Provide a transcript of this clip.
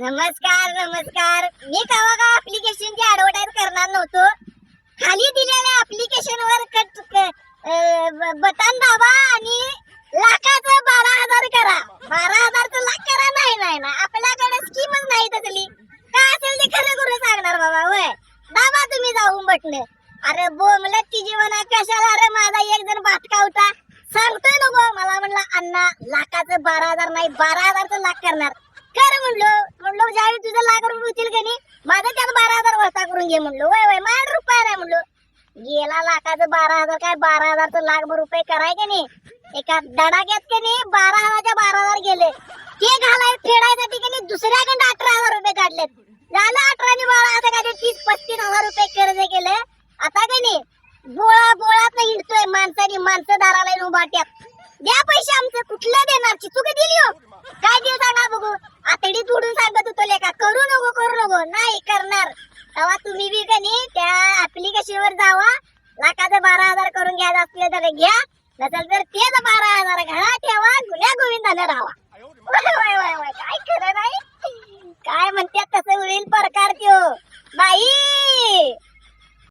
नमस्कार नमस्कार. मी कवा का ऍप्लिकेशन ची ऍडव्हर्टाईज करणार नव्हतो. खाली दिलेल्या ऍप्लिकेशन वर कट बटन दाबा आणि लाखाचं बारा हजार करा. बारा हजारचं लाख करा. नाही नाही ना आपल्याकडे स्कीमच नाही तसली. काय असेल ते खरं खरं सांगणार बाबा होय? दाबा तुम्ही जाऊन बटन अरे बोमलत ती जीवना कशाला? अरे माझा एक जण भातका होता. सांगतोय नको. मला म्हणला अण्णा लाखाचं बारा हजार नाही बारा हजारचं लाख करणार. कर म्हणलो म्हणलो ज्यावेळी तुझं लाख रुपये होतील का नाही माझं त्यात बारा हजार वस्ता करून घे म्हणलो. वय वय माड रुपये नाही म्हणलो. गेला लाखाचं बारा हजार काय? बारा हजारचं लाखभर रुपये कराय का नाही? एका दडाक्यात का नाही? बारा हजारच्या बारा हजार गेले. ते घालाय फेडायसाठी का नाही? दुसऱ्याकडे अठरा हजार रुपये काढलेत. झालं अठरा आणि बारा असं काय ते तीस पस्तीस हजार रुपये कर्ज केले. आता का नाही? बोळा बोळात हिंडतोय माणसानी माणसं दाराला उभाट्यात द्या पैसे आमचं कुठलं देणार? चिचू का दिली हो? काय देऊ सांगा बघू? आतडी तोडून सांगत होतो लेका. करू नको करू नको. नाही करणार. तेव्हा तुम्ही बी कनी त्या ऍप्लिकेशन वर जावा. लाखाचं बारा हजार करून घ्यायचं असले तर घ्या. नसेल तर तेच बारा हजार घरा ठेवा गुन्ह्या गोविंदाला राहा काय खरं नाही? काय म्हणतात तसं होईल प्रकार त्यो. बाई!